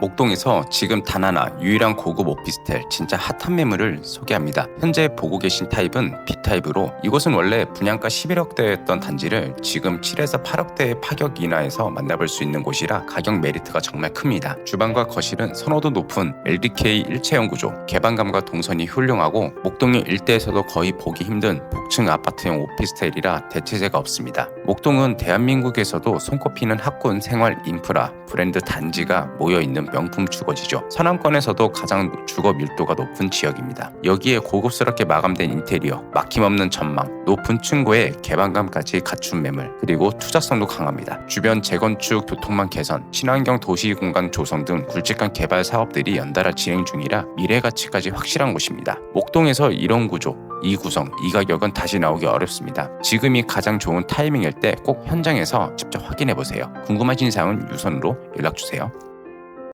목동에서 지금 단 하나 유일한 고급 오피스텔 진짜 핫한 매물을 소개합니다. 현재 보고 계신 타입은 B타입으로 이곳은 원래 분양가 11억대였던 단지를 지금 7에서 8억대의 파격 인하에서 만나볼 수 있는 곳이라 가격 메리트가 정말 큽니다. 주방과 거실은 선호도 높은 LDK 일체형 구조, 개방감과 동선이 훌륭하고 목동의 일대에서도 거의 보기 힘든 복층 아파트형 오피스텔이라 대체제가 없습니다. 목동은 대한민국에서도 손꼽히는 학군 생활 인프라 브랜드 단지가 모여 있는 명품 주거지죠. 서남권에서도 가장 주거 밀도가 높은 지역입니다. 여기에 고급스럽게 마감된 인테리어, 막힘없는 전망, 높은 층고의 개방감까지 갖춘 매물, 그리고 투자성도 강합니다. 주변 재건축, 교통망 개선, 친환경 도시 공간 조성 등 굵직한 개발 사업들이 연달아 진행 중이라 미래 가치까지 확실한 곳입니다. 목동에서 이런 구조, 이 구성, 이 가격은 다시 나오기 어렵습니다. 지금이 가장 좋은 타이밍일 때 꼭 현장에서 직접 확인해 보세요. 궁금하신 사항은 유선으로 연락 주세요.